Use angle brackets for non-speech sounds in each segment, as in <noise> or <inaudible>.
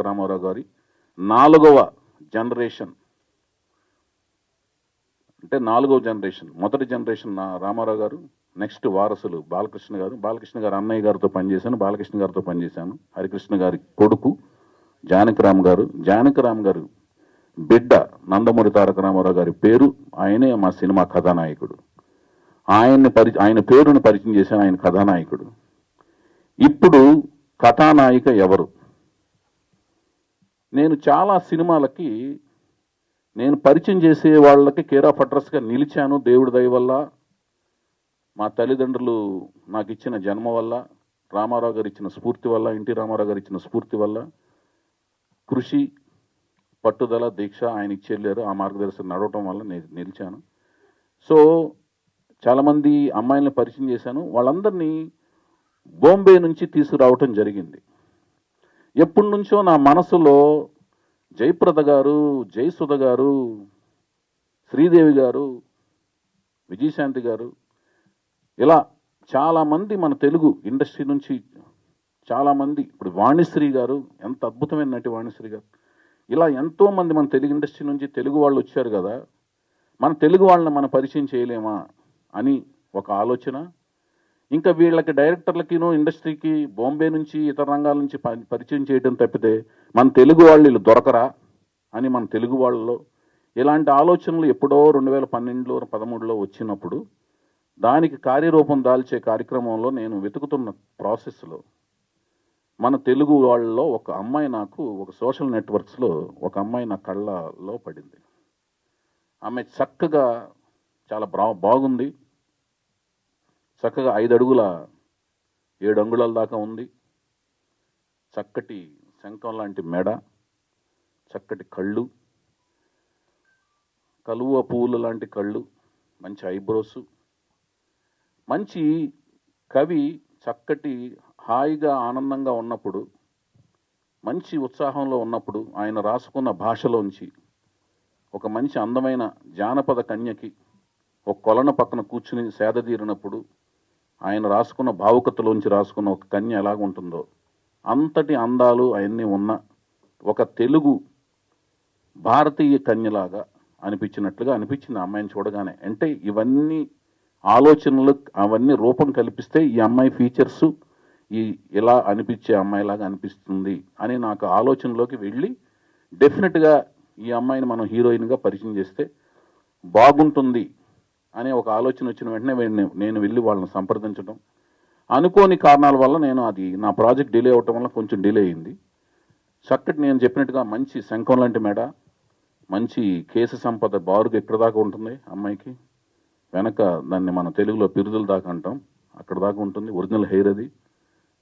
రామారావు గారి నాలుగవ జనరేషన్. అంటే నాలుగవ జనరేషన్. మొదటి జనరేషన్ నా రామారావు గారు నెక్స్ట్ వారసులు బాలకృష్ణ గారు. బాలకృష్ణ గారు అన్నయ్య గారితో పనిచేశాను. బాలకృష్ణ గారితో పనిచేశాను. హరికృష్ణ గారి కొడుకు జానకిరామ్ గారు. జానకిరామ్ గారు బిడ్డ నందమూరి తారక రామారావు గారి పేరు. ఆయనే మా సినిమా కథానాయకుడు. ఆయన్ని పరి ఆయన పేరును పరిచయం చేశాను. ఆయన కథానాయకుడు. ఇప్పుడు కథానాయిక ఎవరు? నేను చాలా సినిమాలకి నేను పరిచయం చేసే వాళ్ళకి కేర్ ఆఫ్ అడ్రస్గా నిలిచాను దేవుడి దయ వల్ల మా తల్లిదండ్రులు నాకు ఇచ్చిన జన్మ వల్ల రామారావు గారు ఇచ్చిన స్ఫూర్తి వల్ల ఎన్టీ రామారావు గారు ఇచ్చిన స్ఫూర్తి వల్ల కృషి పట్టుదల దీక్ష ఆయన ఇచ్చేళ్ళారు ఆ మార్గదర్శనం నడవటం వల్ల నేను నిలిచాను. సో చాలామంది అమ్మాయిలను పరిచయం చేశాను. వాళ్ళందరినీ బాంబే నుంచి తీసుకురావటం జరిగింది. ఎప్పటి నుంచో నా మనసులో జయప్రద గారు జయసుధ గారు శ్రీదేవి గారు విజయశాంతి గారు ఇలా చాలామంది మన తెలుగు ఇండస్ట్రీ నుంచి చాలామంది ఇప్పుడు వాణిశ్రీ గారు ఎంత అద్భుతమైన నటి వాణిశ్రీ గారు. ఇలా ఎంతోమంది మన తెలుగు ఇండస్ట్రీ నుంచి తెలుగు వాళ్ళు వచ్చారు కదా మన తెలుగు వాళ్ళని మనం పరిచయం చేయలేమా అని ఒక ఆలోచన ఇంకా వీళ్ళకి డైరెక్టర్లకిను ఇండస్ట్రీకి బాంబే నుంచి ఇతర రంగాల నుంచి ప- పరిచయం చేయడం తప్పితే మన తెలుగు వాళ్ళు వీళ్ళు దొరకరా అని మన తెలుగు వాళ్ళలో ఇలాంటి ఆలోచనలు ఎప్పుడో రెండు వేల పన్నెండులో పదమూడులో వచ్చినప్పుడు దానికి కార్యరూపం దాల్చే కార్యక్రమంలో నేను వెతుకుతున్న ప్రాసెస్లో మన తెలుగు వాళ్ళలో ఒక అమ్మాయి నాకు ఒక సోషల్ నెట్వర్క్స్లో ఒక అమ్మాయి నా కళ్ళలో పడింది. ఆమె చక్కగా చాలా బ్రా బాగుంది. చక్కగా ఐదు అడుగుల ఏడు అంగుళాల దాకా ఉంది. చక్కటి శంఖం లాంటి మెడ చక్కటి కళ్ళు కలువ పువ్వులు లాంటి కళ్ళు మంచి ఐబ్రోస్ మంచి కవి చక్కటి హాయిగా ఆనందంగా ఉన్నప్పుడు మంచి ఉత్సాహంలో ఉన్నప్పుడు ఆయన రాసుకున్న భాషలోంచి ఒక మంచి అందమైన జానపద కన్యకి ఒక కొలను పక్కన కూర్చుని సేదతీరినప్పుడు ఆయన రాసుకున్న భావుకతలోంచి రాసుకున్న ఒక కన్య ఎలాగుంటుందో. అంతటి అందాలు అవన్నీ ఉన్న ఒక తెలుగు భారతీయ కన్యలాగా అనిపించినట్లుగా అనిపించింది ఆ అమ్మాయిని చూడగానే. అంటే ఇవన్నీ ఆలోచనలు అవన్నీ రూపం కల్పిస్తే ఈ అమ్మాయి ఫీచర్స్ ఈ ఇలా అనిపించే అమ్మాయిలాగా అనిపిస్తుంది అని నాకు ఆలోచనలోకి వెళ్ళి డెఫినెట్గా ఈ అమ్మాయిని మనం హీరోయిన్గా పరిచయం చేస్తే బాగుంటుంది అనే ఒక ఆలోచన వచ్చిన వెంటనే నేను వెళ్ళి వాళ్ళని సంప్రదించడం అనుకోని కారణాల వల్ల నేను అది నా ప్రాజెక్ట్ డిలే అవటం వల్ల కొంచెం డిలే అయింది. చక్కటి నేను చెప్పినట్టుగా మంచి శంఖం లాంటి మేడ మంచి కేసు సంపద బారుగా ఎక్కడ దాకా ఉంటుంది అమ్మాయికి? వెనక దాన్ని మన తెలుగులో పిరుదుల దాకా అంటాం. అక్కడ దాకా ఉంటుంది. ఒరిజినల్ హెయిర్ అది.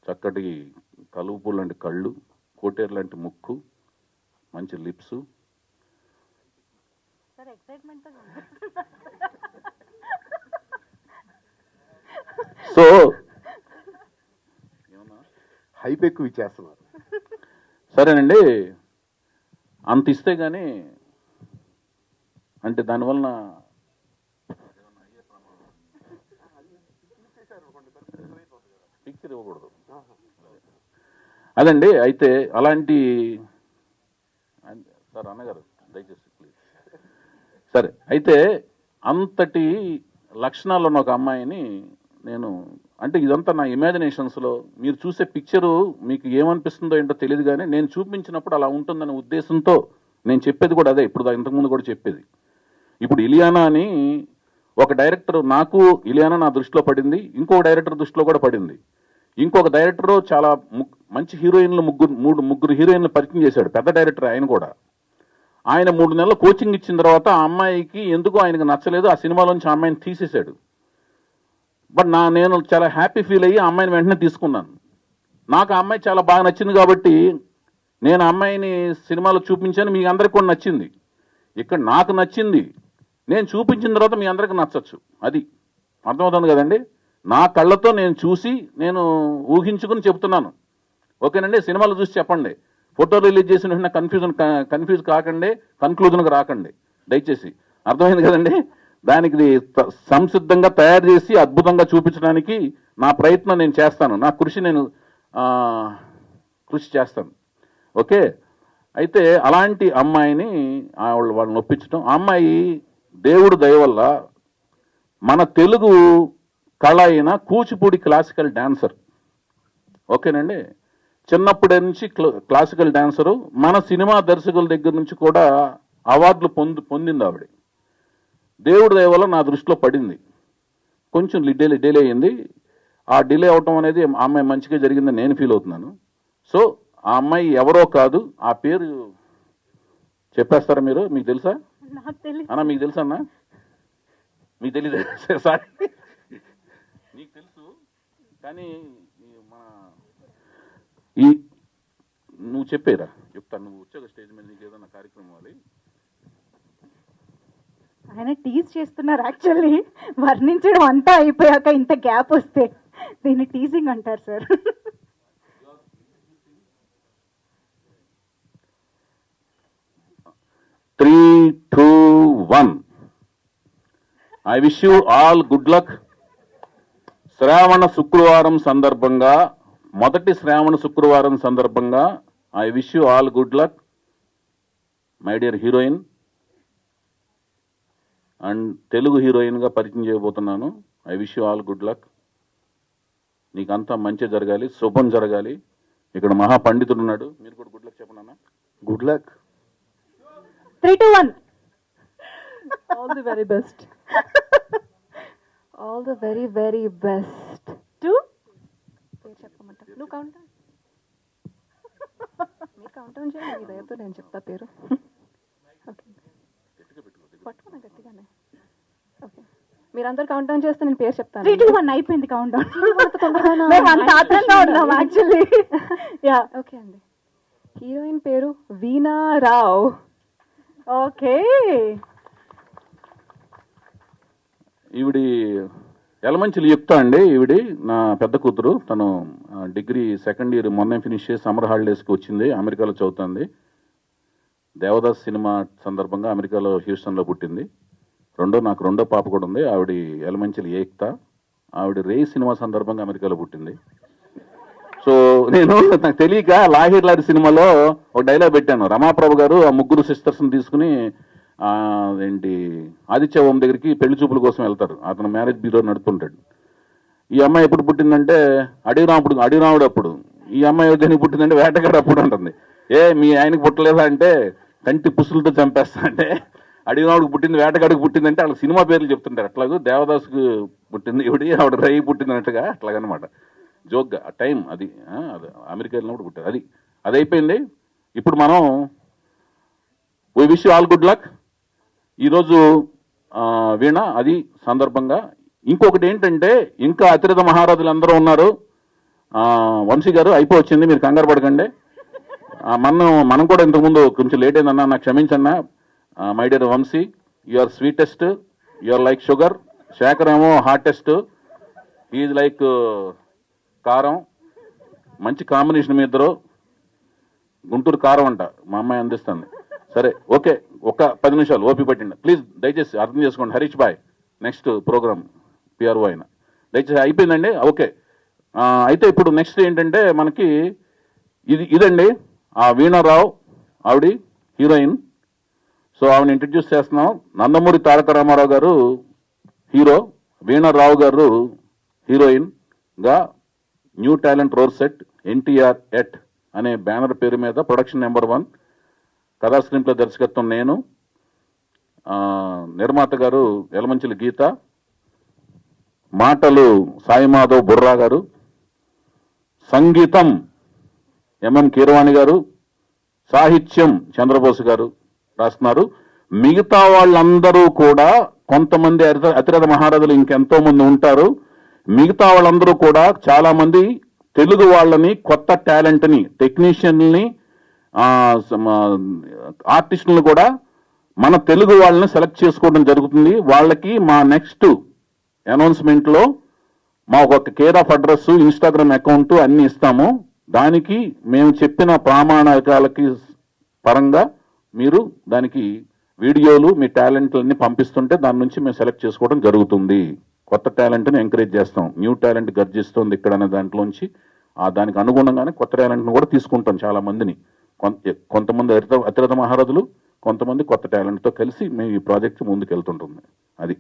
చక్కటి కలుపు లాంటి కళ్ళు కోటేరు లాంటి ముక్కు మంచి లిప్స్. ఎక్సైట్మెంట్ సో హైప్ ఎక్కువ ఇచ్చేస్తున్నారు. సరేనండి. అంత ఇస్తే కానీ అంటే దానివలన పిక్చర్ ఇవ్వకూడదు. అదండి అయితే అలాంటి సార్ అన్నగారు దయచేసి ప్లీజ్. సరే అయితే అంతటి లక్షణాలు ఉన్న ఒక అమ్మాయిని నేను అంటే ఇదంతా నా ఇమాజినేషన్స్లో మీరు చూసే పిక్చరు మీకు ఏమనిపిస్తుందో ఏంటో తెలియదు కానీ నేను చూపించినప్పుడు అలా ఉంటుందనే ఉద్దేశంతో నేను చెప్పేది కూడా అదే. ఇప్పుడు ఇంతకుముందు కూడా చెప్పేది. ఇప్పుడు ఇలియానా అని ఒక డైరెక్టర్ నాకు ఇలియానా నా దృష్టిలో పడింది ఇంకో డైరెక్టర్ దృష్టిలో కూడా పడింది. ఇంకొక డైరెక్టర్ చాలా మంచి హీరోయిన్లు ముగ్గురు మూడు ముగ్గురు హీరోయిన్లు పరిచయం చేశాడు పెద్ద డైరెక్టర్ ఆయన కూడా. ఆయన మూడు నెలలు కోచింగ్ ఇచ్చిన తర్వాత ఆ అమ్మాయికి ఎందుకు ఆయనకు నచ్చలేదు ఆ సినిమాలోంచి ఆ అమ్మాయిని తీసేశాడు. బట్ నా నేను చాలా హ్యాపీ ఫీల్ అయ్యి అమ్మాయిని వెంటనే తీసుకున్నాను. నాకు ఆ అమ్మాయి చాలా బాగా నచ్చింది కాబట్టి నేను అమ్మాయిని సినిమాలో చూపించాను మీ అందరికి కూడా నచ్చింది. ఇక్కడ నాకు నచ్చింది నేను చూపించిన తర్వాత మీ అందరికి నచ్చచ్చు అది. అర్థమవుతుంది కదండి? నా కళ్ళతో నేను చూసి నేను ఊహించుకుని చెప్తున్నాను ఓకేనండి? సినిమాలు చూసి చెప్పండి. ఫోటో రిలీజ్ చేసిన వెంటనే కన్ఫ్యూజన్ కన్ఫ్యూజ్ కాకండి కన్క్లూజన్కి రాకండి. దయచేసి. అర్థమైంది కదండి? దానికి సంసిద్ధంగా తయారు చేసి అద్భుతంగా చూపించడానికి నా ప్రయత్నం నేను చేస్తాను. నా కృషి నేను కృషి చేస్తాను. ఓకే? అయితే అలాంటి అమ్మాయిని ఆ వాళ్ళు వాళ్ళని ఒప్పించడం అమ్మాయి దేవుడు దయ వల్ల మన తెలుగు కళ అయిన కూచిపూడి క్లాసికల్ డాన్సర్. ఓకేనండి? చిన్నప్పటి నుంచి క్లాసికల్ డాన్సరు. మన సినిమా దర్శకుల దగ్గర నుంచి కూడా అవార్డులు పొంది పొందింది ఆవిడ. దేవుడి దయ వల్ల నా దృష్టిలో పడింది. కొంచెం డిలే డిలే అయింది ఆ డిలే అవటం అనేది ఆ అమ్మాయి మంచిగా జరిగిందని నేను ఫీల్ అవుతున్నాను. సో ఆ అమ్మాయి ఎవరో కాదు ఆ పేరు చెప్పేస్తారా మీరు? మీకు తెలుసా? తెలియదు అన్నా మీకు తెలుసా అన్నా? మీకు తెలీదు? సారీ. నీకు తెలుసు కానీ మన ఈ నువ్వు చెప్పేరా. చెప్తాను. నువ్వు వచ్చాక స్టేజ్ మీద నీకు ఏదైనా కార్యక్రమం ఇవ్వాలి. ఆయన టీజ్ చేస్తున్నారు యాక్చువల్లీ వర్ణించడం అంతా అయిపోయాక ఇంత గ్యాప్ వస్తే. దీన్ని టీజింగ్ అంటారు sir three two one I wish you all good luck శ్రావణ శుక్రవారం సందర్భంగా మొదటి శ్రావణ శుక్రవారం సందర్భంగా I wish you all good luck my dear heroine and Telugu హీరోయిన్గా పరిచయం చేయబోతున్నాను. I wish you all good luck. నీకంతా మంచి జరగాలి శుభం జరగాలి. ఇక్కడ మహా పండితుడు ఉన్నాడు. మీరు కూడా good luck చెప్పనన్నా good luck. Three two one. All the very best. All the very, very best. టూ పేరు చెప్పమంటారు నువ్వు కౌంట్ <laughs> మీరు కౌంట్ డౌన్ చేయండి. మీ దయతో నేను చెప్తా పేరు. <laughs> ఓకే పట్టుకున్నా గట్టిగానే. ఓకే మీరందరూ కౌంట్ డౌన్ చేస్తే నేను పేరు చెప్తాను. త్రీ టు వన్ అయిపోయింది కౌంట్? మేము అంత ఆత్రంగా ఉన్నాం యాక్చువల్లీ యా ఓకే అండి. హీరోయిన్ పేరు వీణా రావ్. ఓకే ఈవిడి ఎలమంచిలి యుక్త అండి. ఈవిడి నా పెద్ద కూతురు. తను డిగ్రీ సెకండ్ ఇయర్ మొన్నే ఫినిష్ చేసి సమ్మర్ హాలిడేస్కి వచ్చింది. అమెరికాలో చదువుతుంది. దేవదాస్ సినిమా సందర్భంగా అమెరికాలో హ్యూస్టన్లో పుట్టింది. రెండో నాకు రెండో పాప కూడా ఉంది. ఆవిడ ఎలమంచిలి ఏక్త. ఆవిడ రే సినిమా సందర్భంగా అమెరికాలో పుట్టింది. సో నేను నాకు తెలియక లాహిర్ లారి సినిమాలో ఒక డైలాగ్ పెట్టాను. రమాప్రభు గారు ఆ ముగ్గురు సిస్టర్స్ని తీసుకుని ఏంటి ఆదిత్య ఓం దగ్గరికి పెళ్ళి చూపుల కోసం వెళ్తారు. అతను మ్యారేజ్ బ్యూరో నడుపుతుంటాడు. ఈ అమ్మాయి ఎప్పుడు పుట్టిందంటే అడిగిరాముడు అడిగిరాముడు అప్పుడు. ఈ అమ్మాయి దేనికి పుట్టిందంటే వేటగాడు అప్పుడు ఉంటుంది ఏ మీ ఆయనకు పుట్టలేదా అంటే కంటి పుసులతో చంపేస్తా అంటే అడిగినావుడికి పుట్టింది వేటగాడికి పుట్టిందంటే వాళ్ళకి సినిమా పేర్లు చెప్తుంటారు. అట్లాగూ దేవదాసుకు పుట్టింది ఇవిడి ఆవిడ రై పుట్టిందన్నట్టుగా అట్లాగనమాట జోక్గా ఆ టైం అది అది అమెరికా వెళ్ళినప్పుడు పుట్టారు. అది అది అయిపోయింది. ఇప్పుడు మనం we wish all good luck ఈరోజు వీణ అది సందర్భంగా. ఇంకొకటి ఏంటంటే ఇంకా అతిరథ మహారాజులు అందరూ ఉన్నారు వంశీ గారు అయిపోవచ్చింది మీరు కంగారు పడకండి. మనం మనం కూడా ఇంతకుముందు కొంచెం లేట్ అయిందన్నా నాకు క్షమించన్నా. My dear Vamsi you are sweetest you are like sugar Shekar ఏమో హార్టెస్ట్ ఈజ్ లైక్ కారం. మంచి కాంబినేషన్ మీ ఇద్దరు. గుంటూరు కారం అంట మా అమ్మాయి అందిస్తుంది. సరే ఓకే ఒక పది నిమిషాలు ఓపి పట్టిండి. ప్లీజ్ దయచేసి అర్థం చేసుకోండి. Harish bye next programme PRO అయిన. దయచేసి అయిపోయిందండి? ఓకే అయితే ఇప్పుడు నెక్స్ట్ ఏంటంటే మనకి ఇది ఇదండి. ఆ వీణారావు ఆవిడ హీరోయిన్. సో ఆవిడ ఇంట్రడ్యూస్ చేస్తున్నాం. నందమూరి తారక రామారావు గారు హీరో వీణారావు గారు హీరోయిన్గా new talent role set NTR at అనే బ్యానర్ పేరు మీద ప్రొడక్షన్ నెంబర్ వన్ కథా స్క్రీన్ప్లే దర్శకత్వం నేను. నిర్మాత గారు ఎలమంచిలి గీత. మాటలు సాయిమాధవ్ బుర్రా గారు. సంగీతం ఎంఎం కీరవాణి గారు సాహిత్యం చంద్రబోస్ గారు రాస్తున్నారు. మిగతా వాళ్ళందరూ కూడా కొంతమంది అతిరథ మహారాజులు ఇంకెంతో మంది ఉంటారు. మిగతా వాళ్ళందరూ కూడా చాలా మంది తెలుగు వాళ్ళని కొత్త టాలెంట్ని టెక్నీషియన్ని ఆర్టిస్టులను కూడా మన తెలుగు వాళ్ళని సెలెక్ట్ చేసుకోవడం జరుగుతుంది. వాళ్ళకి మా నెక్స్ట్ అనౌన్స్మెంట్లో మా ఒక care of address Instagram account అన్ని ఇస్తాము. దానికి మేము చెప్పిన ప్రామాణికాలకి పరంగా మీరు దానికి వీడియోలు మీ టాలెంట్లన్నీ పంపిస్తుంటే దాని నుంచి మేము సెలెక్ట్ చేసుకోవడం జరుగుతుంది. కొత్త టాలెంట్ని ఎంకరేజ్ చేస్తాం. న్యూ టాలెంట్ గర్జిస్తుంది ఇక్కడ అనే దాంట్లోంచి. ఆ దానికి అనుగుణంగానే కొత్త టాలెంట్ను కూడా తీసుకుంటాం చాలా మందిని కొంత కొంతమంది అతిరథ అతిరథ మహారథులు కొంతమంది కొత్త టాలెంట్తో కలిసి మేము ఈ ప్రాజెక్ట్ ముందుకు వెళ్తుంటుంది అది.